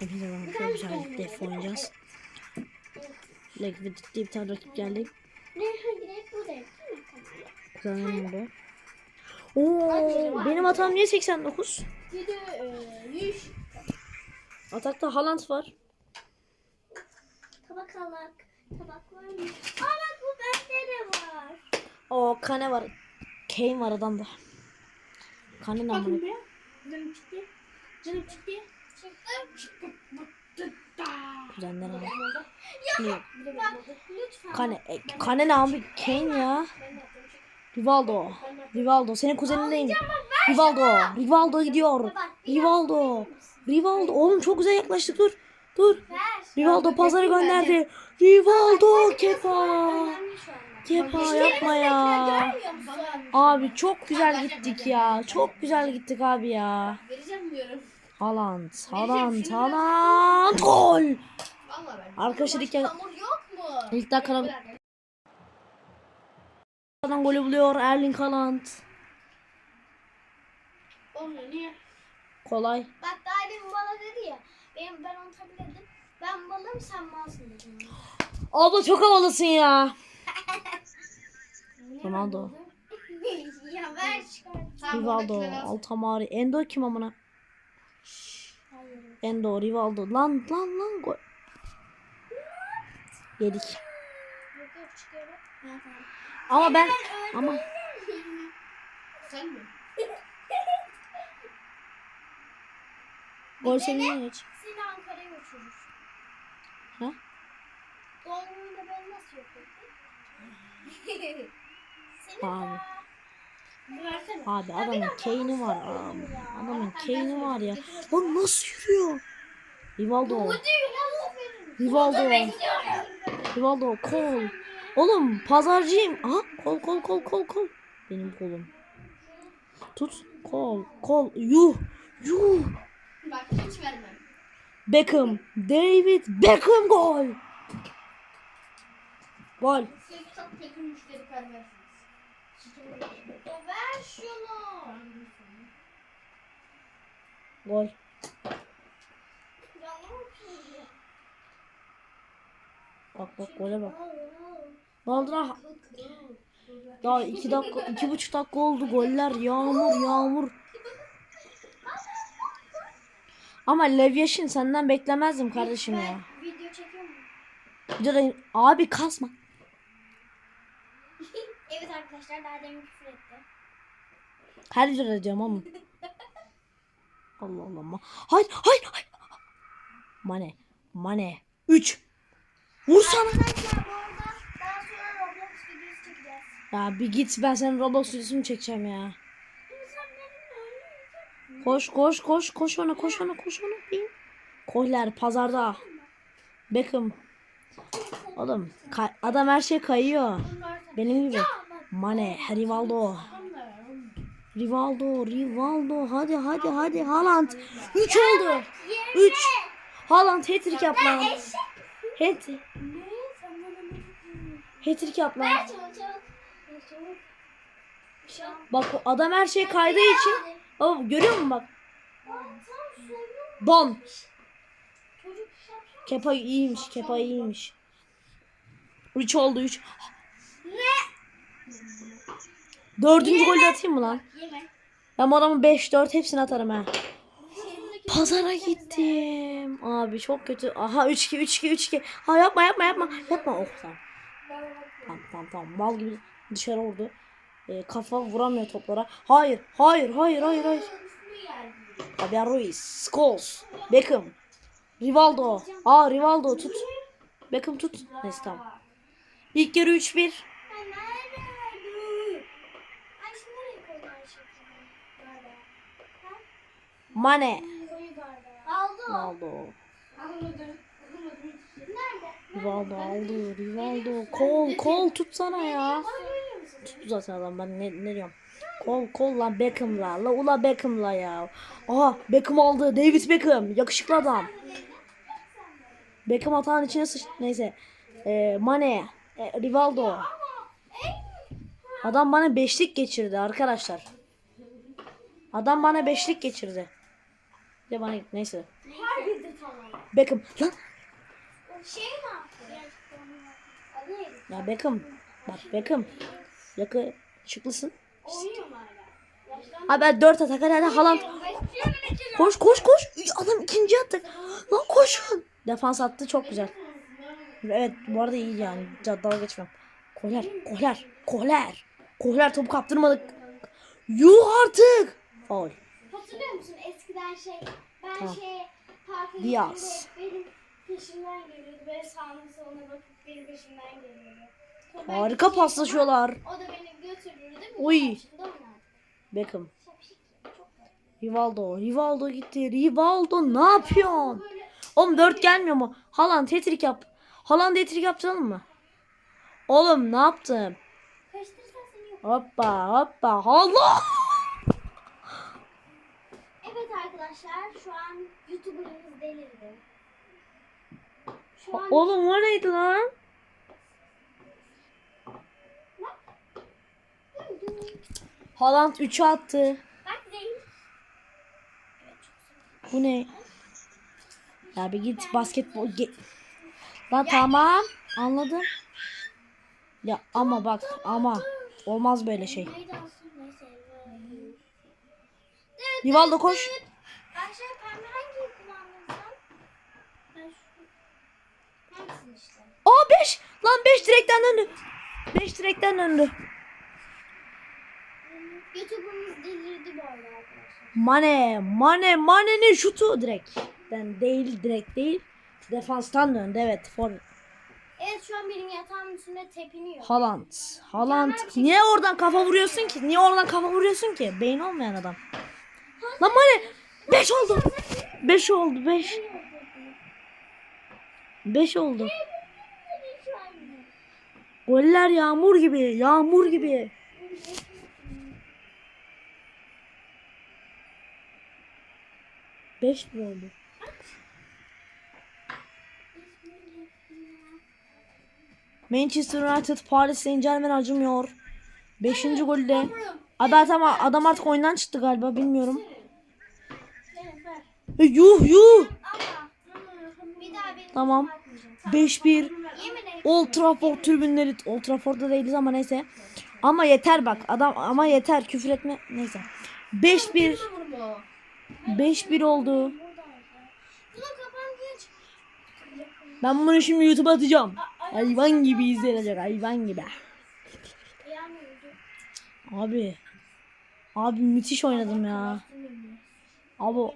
Hepinize merhaba. Güzel bir def oynayacağız. Ve ciddi bir tane rakip geldi. Bu? Kuzenim burada. Oo, benim hatam niye 89? Yedi, e, yüz. Atakta Haaland var. Tabak alak. Tabak var mı? Aa bak bu bende de var. O Kane var. Kane var adamda. Kane ne amına? Canım çıktı. Canım çıktı. Kuzenler. Ya Yok. Kane, e, Kane ne abi? Kane ya. Rivaldo. Rivaldo. Senin kuzenin neydi? Rivaldo. Rivaldo gidiyor. Rivaldo. Rivaldo. Oğlum çok güzel yaklaştık dur. Dur. Rivaldo pazarı gönderdi. Rivaldo Kepa. Kepa yapma ya. Abi çok güzel gittik ya. Çok güzel gittik abi ya. Vereceğim diyorum. Haaland, Haaland, Haaland. Gol. Arkadaşlar ilk, Hamur yok mu? ilk dakikadan golü buluyor Erling Haaland. Olmuyor niye? Kolay. Bak daha demin bana dedi ya. Benim, ben onu taklit ettim. Ben balım sen malsın dedim. Abla çok havalısın ya. Ronaldo. ya ver çıkar. Rivaldo, Altamari, Endo kim amına? Endo, Rivaldo. Lan lan lan gol. Yedik. Ama ben ama gol senin geç. Seni Ankara'ya uçurur. Ha? Doğum gününde ben nasıl yok ettin? Seni Abi. Abi adamın Kane'i var abi. Adamın Kane'i var ya. Lan nasıl yürüyor? Rivaldo. Rivaldo. Rivaldo kol. Oğlum pazarcıyım. Aha kol kol kol kol kol. Benim kolum. Tut. Kol kol. Yuh. Yuh. Bak hiç vermem. Beckham. David Beckham gol. Gol. Siz çok kötü müşteri perversiniz. Ya ver şunu. Ya ne yapıyorsun? Bak bak gole bak. Lan? Daha iki dakika, iki buçuk dakika oldu goller. Yağmur, yağmur. Ama Levyeşin senden beklemezdim kardeşim ya. Video çekiyor mu? Abi kasma. Evet arkadaşlar daha demin küfür etti. Her diyeceğim ama. Allah Allah. Ma hayır, hayır, hayır. Mane, mane. 3. Vursana. Ya bir git ben senin Roblox videosunu çekeceğim ya. Koş koş koş koş ona koş ona koş ona. Bin. Kohler pazarda. Beckham. Ka- adam her şey kayıyor. Benim gibi. Mane, Rivaldo. Rivaldo, Rivaldo. Hadi hadi hadi. Haaland. 3 oldu. 3. Haaland hat-trick yap lan. Hat hat-trick yap lan. Bak adam her şey kaydığı için. Baba görüyor musun bak? Bak, Kepa iyiymiş. Kepa iyiymiş. 3 oldu 3. Dördüncü golü atayım mı lan? Ben bu adamın 5-4 hepsini atarım ha. Pazara gittim. Abi çok kötü. Aha 3-2 3-2 3-2. Ha yapma yapma yapma. Yapma. Oh tamam. Tamam tamam tamam. Mal gibi dışarı vurdu. Ee, kafa vuramıyor toplara. Hayır hayır hayır hayır hayır. Fabian Ruiz. Scholes. Beckham. Rivaldo. Aa Rivaldo tut. Beckham tut. Neyse tamam. İlk yarı 3-1. Ben nerede? Ay şimdi nereye koydun Ayşe? Bardağı. Ha? Mane. Aldı. Rivaldo. Aldı. Rivaldo. Kol kol tutsana ya. Tuttu zaten adam ben ne, ne diyorum. Kol kol la Beckham'la. La ula Beckham'la ya. Aha Beckham aldı. David Beckham. Yakışıklı adam. Beckham atağın içine sıç. Neyse. Ee, Mane. E, Rivaldo. Adam bana beşlik geçirdi arkadaşlar. Adam bana beşlik geçirdi. De bana neyse. Detay. Haaland. Beckham. Lan. Şey mi? Ya Beckham. Bak Beckham. Yakı çıklısın. Oynuyor mu hala? Yaşlandı. Abi ben 4 atak hadi hadi Haaland. Koş koş koş. Adam ikinci attı. Lan koşun. Defans attı çok güzel. Evet bu arada iyi yani. Dalga geçmem. Kohler, kohler, kohler. Kohler topu kaptırmadık. Yuh artık. Faul. Hatırlıyor musun eskiden şey ben Tamam. şey parka Diaz. benim peşimden geliyordu. Böyle sağına soluna bakıp benim peşimden geliyordu. Harika paslaşıyorlar. O da beni götürürdü. Oy. Beckham. Rivaldo. Rivaldo gitti. Rivaldo ne yapıyorsun? Oğlum 4 gelmiyor mu? Haaland hat-trick yap. Haaland hat-trick yapacağım mı? Oğlum ne yok. Hoppa hoppa. Allah! Evet arkadaşlar şu an YouTuber'ımız delirdi. Şu an Oğlum o neydi lan? Haaland 3'ü attı. Bu ne? Ya bir git basketbol. Ge- Lan tamam. Anladım. Ya ama bak ama olmaz böyle şey. Neyse. Rivaldo koş. Şey? Aa 5. Lan 5 direkten döndü. 5 direkten döndü. YouTube'umuz delirdi arada arkadaşlar. Mane, Mane, Mane'nin şutu direkt. Ben değil, direkt değil. Defanstan döndü evet. For Evet şu an benim yatağımın üstünde tepiniyor. Haaland. Haaland. Niye oradan kafa vuruyorsun ki? Niye oradan kafa vuruyorsun ki? Beyin olmayan adam. Lan Mane 5 oldu. 5 oldu 5. 5 oldu. Goller yağmur gibi, yağmur gibi. Beş mi oldu? Manchester United Paris Saint Germain acımıyor. Beşinci golde. Abi adam, adam artık oyundan çıktı galiba bilmiyorum. E, yuh yuh. Tamam. bakmayacağım. 5-1. Yemin ederim. Old Trafford tribünleri. Old Trafford'da değiliz ama neyse. Ama yeter bak. Adam ama yeter küfür etme. Neyse. 5-1. 5-1 oldu. Ben bunu şimdi YouTube'a atacağım. Hayvan gibi izlenecek hayvan gibi. Abi. Abi müthiş oynadım ya. Abi